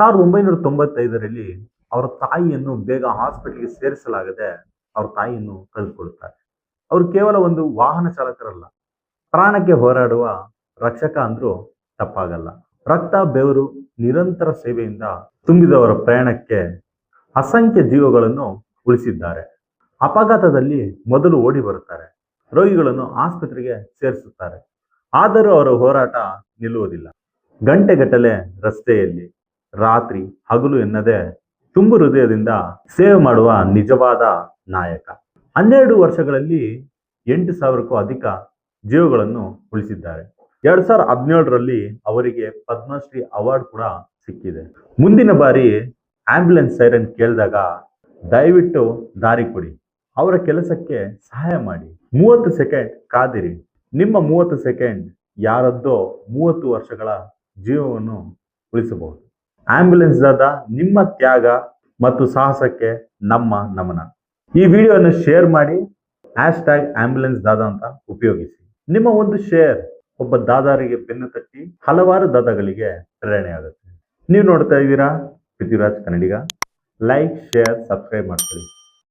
ಸಾವಿರದ ಒಂಬೈನೂರ ತೊಂಬತ್ತೈದರಲ್ಲಿ ಅವರ ತಾಯಿಯನ್ನು ಬೇಗ ಹಾಸ್ಪಿಟಲ್ಗೆ ಸೇರಿಸಲಾಗದೆ ಅವ್ರ ತಾಯಿಯನ್ನು ಕಳೆದುಕೊಳ್ಳುತ್ತಾರೆ. ಅವರು ಕೇವಲ ಒಂದು ವಾಹನ ಚಾಲಕರಲ್ಲ, ಪ್ರಾಣಕ್ಕೆ ಹೋರಾಡುವ ರಕ್ಷಕ ಅಂದ್ರೂ ತಪ್ಪಾಗಲ್ಲ. ರಕ್ತ, ಬೆವರು, ನಿರಂತರ ಸೇವೆಯಿಂದ ತುಂಬಿದವರ ಪ್ರಯಾಣಕ್ಕೆ ಅಸಂಖ್ಯ ಜೀವಗಳನ್ನು ಉಳಿಸಿದ್ದಾರೆ. ಅಪಘಾತದಲ್ಲಿ ಮೊದಲು ಓಡಿ ಬರುತ್ತಾರೆ, ರೋಗಿಗಳನ್ನು ಆಸ್ಪತ್ರೆಗೆ ಸೇರಿಸುತ್ತಾರೆ. ಆದರೂ ಅವರ ಹೋರಾಟ ನಿಲ್ಲುವುದಿಲ್ಲ. ಗಂಟೆಗಟ್ಟಲೆ ರಸ್ತೆಯಲ್ಲಿ ರಾತ್ರಿ ಹಗಲು ಎನ್ನದೆ ತುಂಬು ಹೃದಯದಿಂದ ಸೇವೆ ಮಾಡುವ ನಿಜವಾದ ನಾಯಕ. ಹನ್ನೆರಡು ವರ್ಷಗಳಲ್ಲಿ ಎಂಟು ಸಾವಿರಕ್ಕೂ ಅಧಿಕ ಜೀವಗಳನ್ನು ಉಳಿಸಿದ್ದಾರೆ. ಎರಡ್ ಸಾವಿರದ ಹದಿನೇಳರಲ್ಲಿ ಅವರಿಗೆ ಪದ್ಮಶ್ರೀ ಅವಾರ್ಡ್ ಕೂಡ ಸಿಕ್ಕಿದೆ. ಮುಂದಿನ ಬಾರಿ ಆಂಬ್ಯುಲೆನ್ಸ್ ಸೈರನ್ ಕೇಳಿದಾಗ ದಯವಿಟ್ಟು ದಾರಿ ಕೊಡಿ. ಅವರ ಕೆಲಸಕ್ಕೆ ಸಹಾಯ ಮಾಡಿ. ಮೂವತ್ತು ಸೆಕೆಂಡ್ ಕಾದಿರಿ. ನಿಮ್ಮ ಮೂವತ್ತು ಸೆಕೆಂಡ್ ಯಾರದ್ದೋ ಮೂವತ್ತು ವರ್ಷಗಳ ಜೀವವನ್ನು ಉಳಿಸಬಹುದು. ಆಂಬ್ಯುಲೆನ್ಸ್ ದಾದ ನಿಮ್ಮ ತ್ಯಾಗ ಮತ್ತು ಸಾಹಸಕ್ಕೆ ನಮ್ಮ ನಮನ. ಈ ವಿಡಿಯೋವನ್ನು ಶೇರ್ ಮಾಡಿ ಆಶ್ ಟ್ಯಾಗ್ ಆಂಬ್ಯುಲೆನ್ಸ್ ದಾದ ಅಂತ ಉಪಯೋಗಿಸಿ. ನಿಮ್ಮ ಒಂದು ಶೇರ್ ಒಬ್ಬ ದಾದಾರಿಗೆ ಬೆನ್ನು ತಟ್ಟಿ ಹಲವಾರು ದಾದಾಗಳಿಗೆ ಪ್ರೇರಣೆ ಆಗುತ್ತೆ. ನೀವು ನೋಡ್ತಾ ಇದ್ದೀರಾ, Prithviraj Kannadiga. Like, share, subscribe ಮಾಡ್ಕೊಳ್ಳಿ.